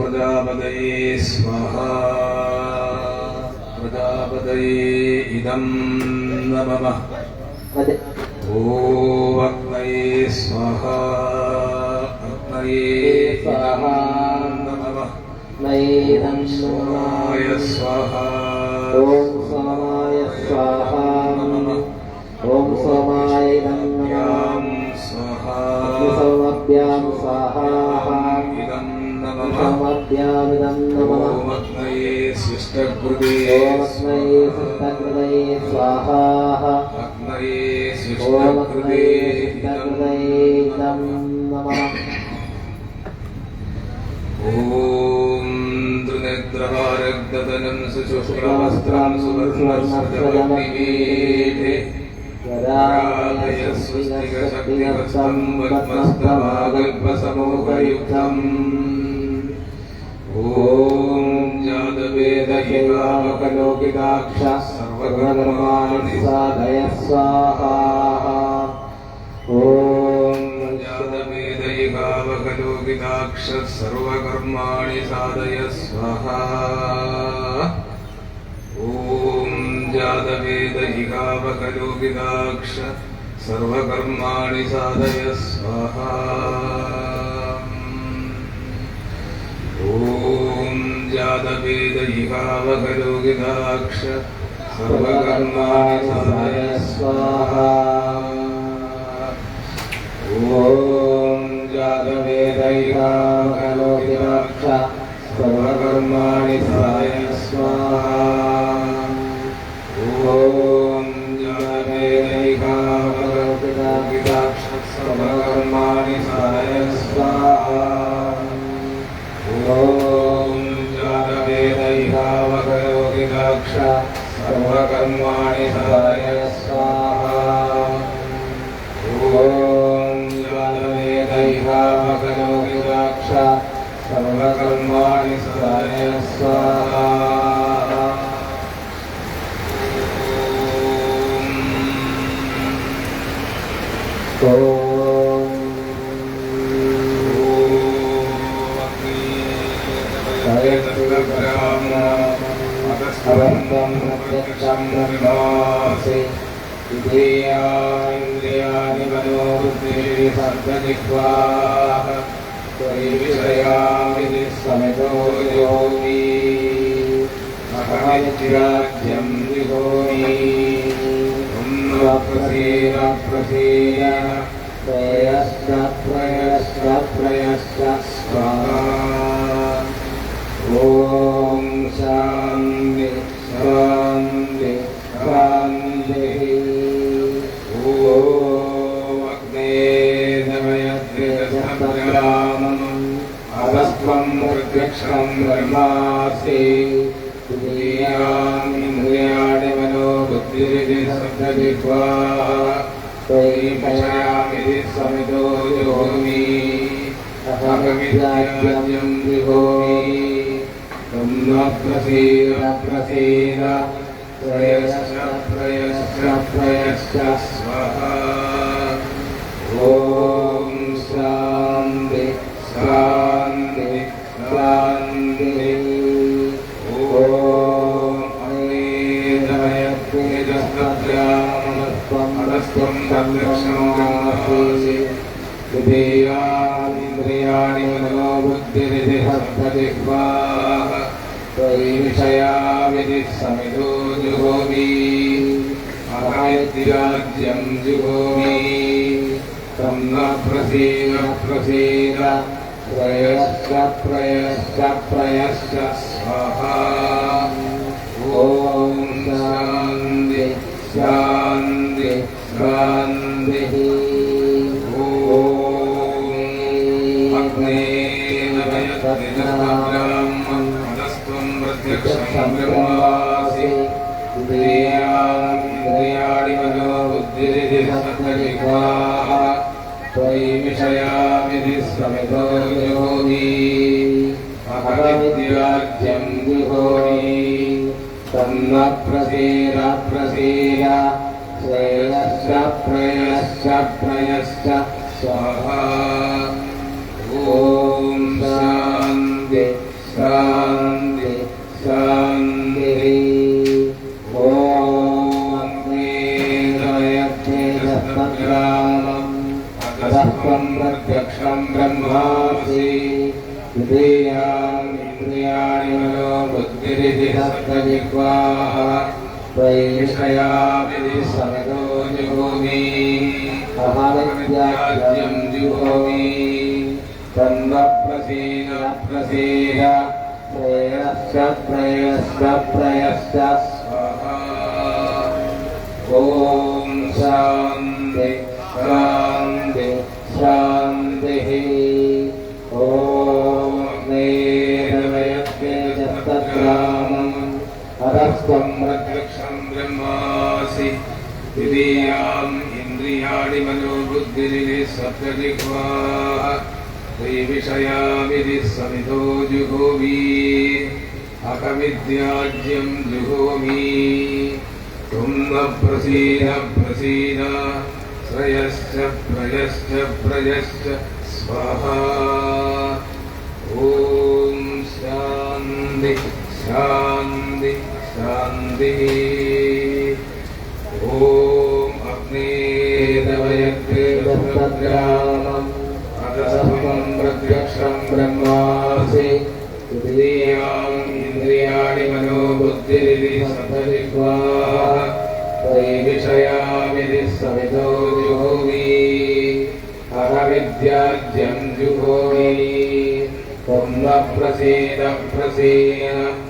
इदं नमः ॐ प्रजापतये स्वाहा प्रजापतये इदं नमः वद- ॐ अग्नये स्वाहा अग्नये इदं नमः नैदं सोमाय स्वाहा ॐ सोमाय स्वाहा नमः ॐ सोमाय इदं नमः यां स्वाहा अग्निसौमभ्यां स्वाहा इदं नमः सोमभ्यामिदं नमः ॐ अग्नये शिष्टकृते ओमस्मै सुष्टकृतये स्वाहा अग्नये ओमस्मै शिष्टकृते सुष्टकृतये इदं नमः ॐ त्रिनेत्रभारग्ददनं सुशुक्लवस्त्रं सुवर्णस्वजमग्निवेदे राधयस्वस्तिकशक्तिहस्तं पद्मस्तभागल्पसमूहयुक्तम् ॐ जातवेदहिवावकलोकिताक्ष सर्वकर्माणि साधय स्वाहा ॐ जातवेदैकावकलोकिताक्ष सर्वकर्माणि साधय स्वाहा ॐ जातवेदैकावकलोकिताक्ष सर्वकर्माणि साधय स्वाहा ॐ जातवेदैकावकलोकिताक्ष सर्वकर्माणि साधय स्वाहा। ॐ जातवेदैकावकलोकिताक्ष सर्वकर्माणि साधय स्वाहा। ॐ जातवेदैकावकलोकिताक्ष सर्वकर्माणि साधय स्वाहा। सर्वकर्माणि साधय स्वाहा ॐ जातवेदैकावकलोकिताक्ष सर्वकर्माणि साधय स्वाहा अवन्तं प्रत्यक्षं अवन्दं प्रचासिया इन्द्रियाणि मनोग् सन्तयाविधितो विराज्यं विहोमि प्रथीय प्रथीया त्रयस्त स्वाहा ब्रह्मासि समितो योमि अहमित्याज्यं विभोमि ब्रह्मप्रसीद प्रसीद प्रयश्च प्रयश्च प्रयश्च स्वाहा देवा इन्द्रियाणि मनोबुद्धिरिधि सम्भदिवाह त्वयिषया विधिसमितो जुहोमि। महायद्रिराज्यं जुगोमी तं न प्रसीद प्रसीद त्रयश्च प्रयश्च प्रयश्च स्वाहा। ॐ शान्ति शान्ति। शान्तिः ॐ अग्नेयत्वं प्रत्यक्षं ब्रह्मासि इन्द्रियाणि मनो बुद्धिरिति सप्तजिह्वाः त्वयि विषयामिति समितो योगी अहमित्याज्यं विभोमि तन्न శ్రేయశ్చ ప్రేయశ్చ ప్రేయశ్చ స్వాహా ఓం శాంతి శాంతి శాంతి సత్వం ప్రత్యక్షం బ్రహ్మాసి ఇంద్రియాణి మనో బుద్ధిరిది సప్తజిహ్వాహ समितो जुहोमि अहमित्याज्यं जुहोमि तन्वप्रसीद प्रसीद प्रेयश्च प्रेयश्च प्रेयश्च ब्रह्मासि द्वितीयाम् इन्द्रियाणि मनोबुद्धिरिति सप्तजिह्वाः विषयामिति समितो जुहोमि जुहोमि। त्वं न प्रसीद प्रसीद। श्रयश्च प्रयश्च प्रयश्च स्वाहा। ॐ शान्ति शान्ति शान्तिः ॐ अग्नेदवयग्रेदभद्रामम् अतस्त्वं प्रत्यक्षं ब्रह्मासि द्वितीयाम् इन्द्रियाणि मनोबुद्धिरिति सप्तजिह्वाः त्वयि विषयामिति समितो जुहोमि अहविद्याज्यं जुहोमि त्वं न प्रसीद प्रसीद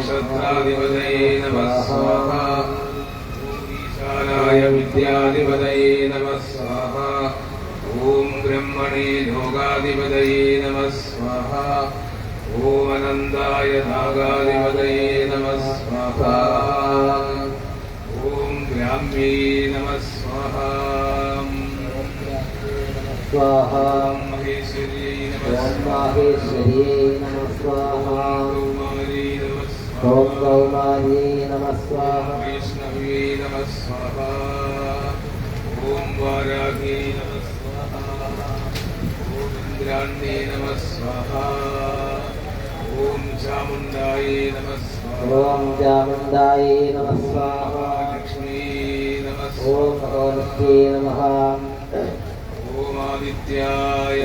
नक्षत्राधिपतये नमः स्वाहा ॐ ईशानाय विद्याधिपतये नमः स्वाहा ॐ ब्रह्मणे योगाधिपतये नमः स्वाहा ॐ अनन्दाय नागाधिपतये नमः स्वाहा ॐ ग्राम्ये नमः स्वाहा स्वाहा महेश्वर्यै नमः माहेश्वर्यै नमः स्वाहा कौमारी नमः ॐ स्वाहा गौमायै नमः स्वाहा वैष्णवे नमः स्वाहा ॐ वारागे नमः स्वाहा ॐ इन्द्राण्ये नमः स्वाहा ॐ चामुण्डायै नमः स्वाहा ॐ चामुण्डायै नमः स्वाहा लक्ष्मी नमः ॐ स्वाहा नमः। ॐ आदित्याय।